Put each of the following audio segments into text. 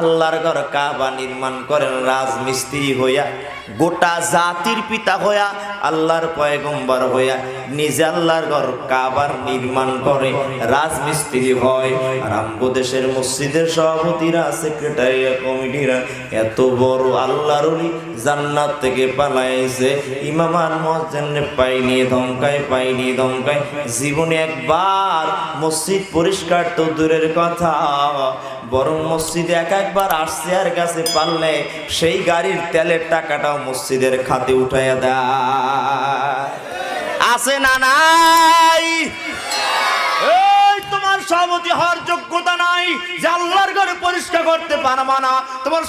আল্লাহর ঘর কাবা নির্মাণ করেন, রাজমিস্ত্রি হইয়া, গোটা জাতির পিতা হইয়া, আল্লাহর পয়গম্বর হইয়া, নিজে আল্লাহর ঘর কাবার নির্মাণ করে, রাজমিস্ত্রি হয়। আর দেশের মসজিদের সভাপতিরা সেক্রেটারি কমিটিরা, এত বড় আল্লাহর জান্নাত থেকে পালাইছে। ইমামান মসজিদে পাইনি ধমকায় পাইনি ধমকায়, জীবনে একবার মসজিদ পরিষ্কার তো দূরের কথা। বরং মসজিদে এক একবার আসছে আর কাছে পারলে সেই গাড়ির তেলের টাকাটাও মসজিদের খাতে উঠাইয়া দেয়। আছে না নাই? তোমার যোগ্যতা নাই ঘরে পরিষ্কার করতে পারবা না। তোমার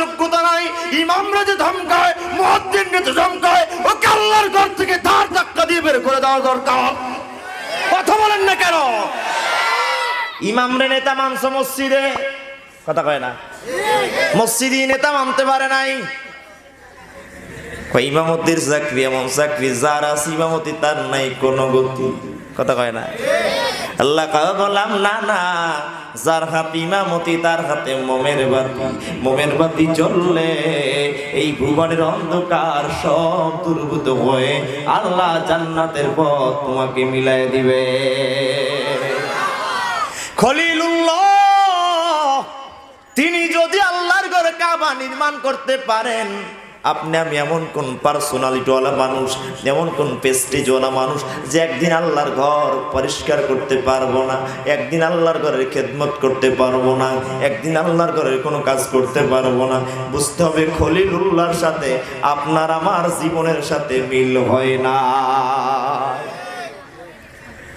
যোগ্যতা নাই ধমকায় যে ধমকায় ঘর থেকে ধাক্কা দিয়ে বের করে দেওয়া দরকার। কথা বলেন না কেন? ইমামরে নেতা মানস মসজিদে? কথা কয় না। মসজিদি নেতা মানতে পারে নাই। ইমামতির চাকরি, এমন চাকরি, যার আছে ইমামতি, তার নাই কোনো গতি। কথা কয় না। আল্লাহ কয় বললাম না না। যার হাতে ইমামতি, তার হাতে মোমের বাতি। মোমের বাতি চললে এই ভুবনের অন্ধকার সব দুর্ভূত হয়ে আল্লাহ জান্নাতের পথ তোমাকে মিলাই দিবে। খলিলুল্লাহ, তিনি যদি আল্লাহর ঘরে কাবা নির্মাণ করতে পারেন, আপনি আমি এমন কোন পার্সোনালিটিওয়ালা মানুষ, এমন কোন পেস্টিজওয়ালা মানুষ যে একদিন আল্লাহর ঘর পরিষ্কার করতে পারব না, একদিন আল্লাহর ঘরের খেদমত করতে পারব না, একদিন আল্লাহর ঘরের কোনো কাজ করতে পারব না। বুঝতে হবে খলিলুল্লাহর সাথে আপনার আমার জীবনের সাথে মিল হয় না।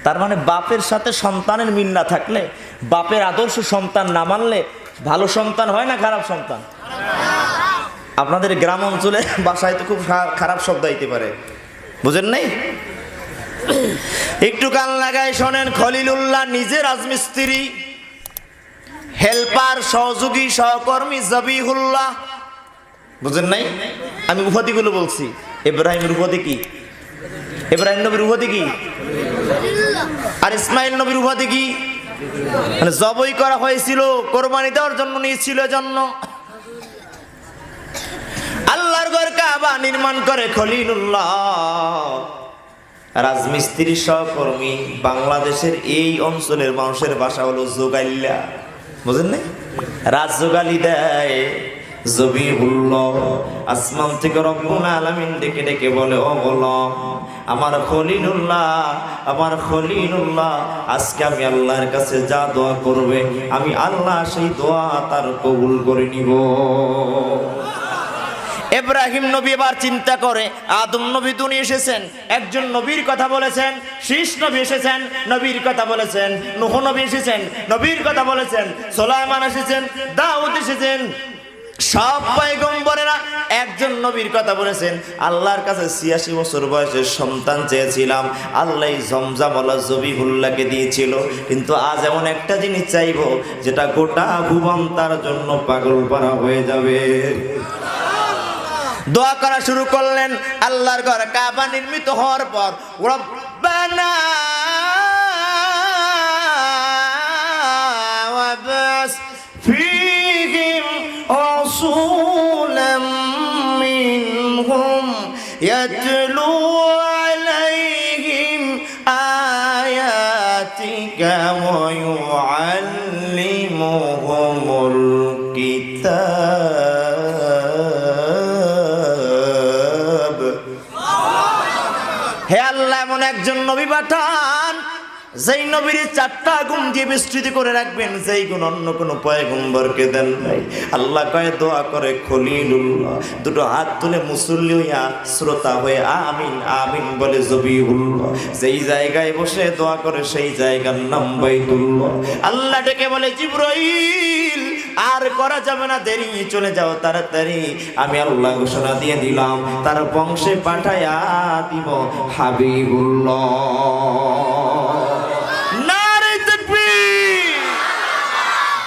তার মানে বাপের সাথে সন্তানের মিল না থাকলে, বাপের আদর্শ সন্তান না মানলে ভালো সন্তান হয় না খারাপ সন্তান? আপনাদের গ্রাম অঞ্চলে বাসায় তো খুব খারাপ শব্দ আইতে পারে। বুঝেন নাই? একটু কান লাগায় শোনেন, খলিলুল্লাহ নিজে রাজমিস্ত্রি, হেল্পার, সহযোগী, সহকর্মী জবিহুল্লাহ। বুঝেন নাই? আমি উপাধিগুলো বলছি। ইব্রাহিমের উপাধি কি? ইব্রাহিম নবীর উপাধি কি? আর ইসমাইল নবীর উপাধি কি? মানে জবই করা হয়েছিল, কোরবানি দেওয়ার জন্য নিয়েছিল জন্য আল্লাহর ঘর কাবা নির্মাণ করে খলিলুল্লাহ। রাজমিস্ত্রি সহকর্মী, বাংলাদেশের এই অঞ্চলের মানুষের ভাষা হলো যোগাইল্লা বুঝেন নাই? রাজ যোগালি দেয়। আসমান থেকে রব্বুল আলামিন ডেকে ডেকে বলে, ও বলো আমার খলিলুল্লাহ আমার খলিলুল্লাহ, আজকে আমি আল্লাহর কাছে যা দোয়া করবে, আমি আল্লাহ সেই দোয়া তার কবুল করে নিব। এব্রাহিম নবী এবার চিন্তা করে, আদম নবী দুনিয়া এসেছেন, একজন নবীর কথা বলেছেন, শীষ নবী এসেছেন, নবীর কথা বলেছেন, নুহ নবী এসেছেন, নবীর কথা বলেছেন সোলাইমান এসেছেন, দাউদ এসেছেন সব পয়গম্বরেরা একজন নবীর কথা বলেছেন, আল্লাহর কাছে ছিয়াশি বছর বয়সের সন্তান চেয়েছিলাম, আল্লাহ জমজামলা জবিহুল্লাহকে দিয়েছিল, কিন্তু আজ এমন একটা জিনিস চাইব, যেটা গোটা ভুবন তার জন্য পাগল পারা হয়ে যাবে। দোয়া করা শুরু করলেন, আল্লাহর ঘর কাবা নির্মিত হওয়ার পর, রব্বানা رسولا منهم يتلو عليهم آياتك ويعلمهم الكتاب হে আল্লাহ এমন একজন নবী পাঠান যেই নবীর চারটা গুণ দিয়ে বিস্তৃতি করে রাখবেন, যেই গুণ অন্য কোনো পয়গম্বরকে দেন নাই। আল্লাহ কয়ে, দোয়া করে খলিলুল্লাহ। দুটো হাত তুলে মুসল্লি হইয়া শ্রোতা হয়ে, আমিন আমিন, বলে জবিউল্লাহ যেই জায়গায় বসে দোয়া করে, সেই জায়গার নাম বাইতুল্লাহ। আল্লাহ ডেকে বলে, জিব্রাইল, আর করা যাবে না, দেরি, চলে যাও তাড়াতাড়ি। আমি আল্লাহ ঘোষণা দিয়ে দিলাম, তার বংশে পাঠায়া দিব হাবিবুল্লাহ।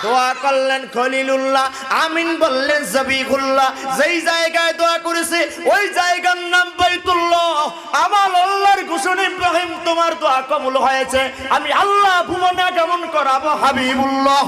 দোয়া করলেন খলিলুল্লাহ, আমিন বললেন জবিহুল্লাহ। যেই জায়গায় দোয়া করেছে, ওই জায়গার নাম বাইতুল্লাহ। আমার আল্লাহর ঘোষণ ইব্রাহিম, তোমার দোয়া কবুল হয়েছে। আমি আল্লাহ ভুবনে কেমন করাবো হাবিবুল্লাহ।